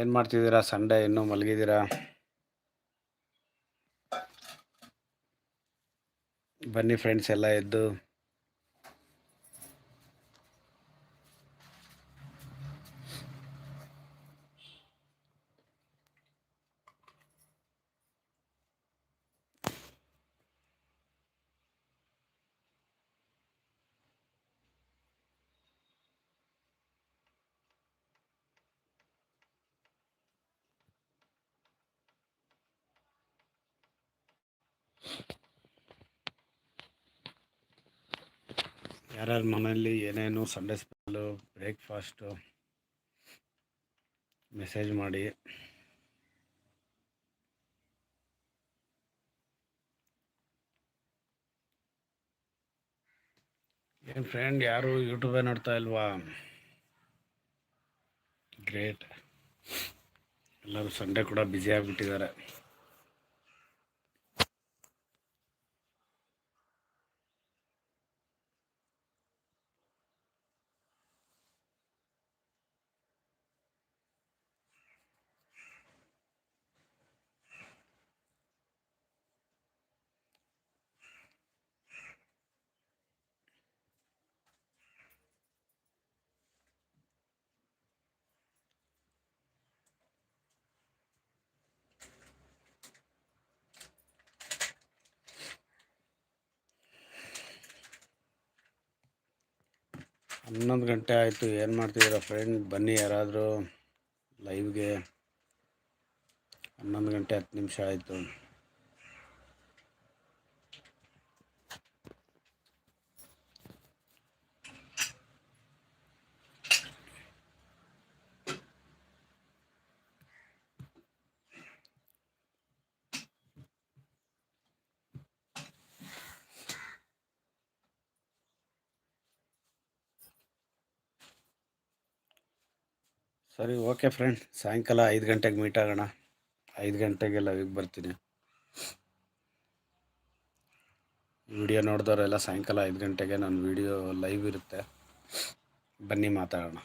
ಏನು ಮಾಡ್ತಿದ್ದೀರಾ? ಸಂಡೇ ಇನ್ನೂ ಮಲಗಿದ್ದೀರಾ? ಬನ್ನಿ ಫ್ರೆಂಡ್ಸ್ ಎಲ್ಲ ಎದ್ದು ಯಾರ್ಯಾರ ಮನೆಯಲ್ಲಿ ಏನೇನು ಸಂಡೇ ಸ್ಪೆಷಲು ಬ್ರೇಕ್ಫಾಸ್ಟು ಮೆಸೇಜ್ ಮಾಡಿ. ಏನು ಫ್ರೆಂಡ್ ಯಾರು ಯೂಟ್ಯೂಬೇ ನೋಡ್ತಾ ಇಲ್ವಾ? ಗ್ರೇಟ್ ಎಲ್ಲರೂ ಸಂಡೇ ಕೂಡ ಬ್ಯುಸಿ ಆಗಿಬಿಟ್ಟಿದ್ದಾರೆ. ಹನ್ನೊಂದು ಗಂಟೆ ಆಯಿತು ಏನು ಮಾಡ್ತಿದ್ದೀರಾ ಫ್ರೆಂಡ್ ಬನ್ನಿ ಯಾರಾದರೂ ಲೈವ್ಗೆ ಹನ್ನೊಂದು ಗಂಟೆ ಹತ್ತು ನಿಮಿಷ ಆಯಿತು. ಸರಿ, ಓಕೆ ಫ್ರೆಂಡ್ ಸಾಯಂಕಾಲ ಐದು ಗಂಟೆಗೆ ಮೀಟ್ ಆಗೋಣ. ಐದು ಗಂಟೆಗೆ ಲೈವಿಗೆ ಬರ್ತೀನಿ. ವಿಡಿಯೋ ನೋಡಿದವರೆಲ್ಲ ಸಾಯಂಕಾಲ ಐದು ಗಂಟೆಗೆ ನನ್ನ ವಿಡಿಯೋ ಲೈವ್ ಇರುತ್ತೆ. ಬನ್ನಿ ಮಾತಾಡೋಣ.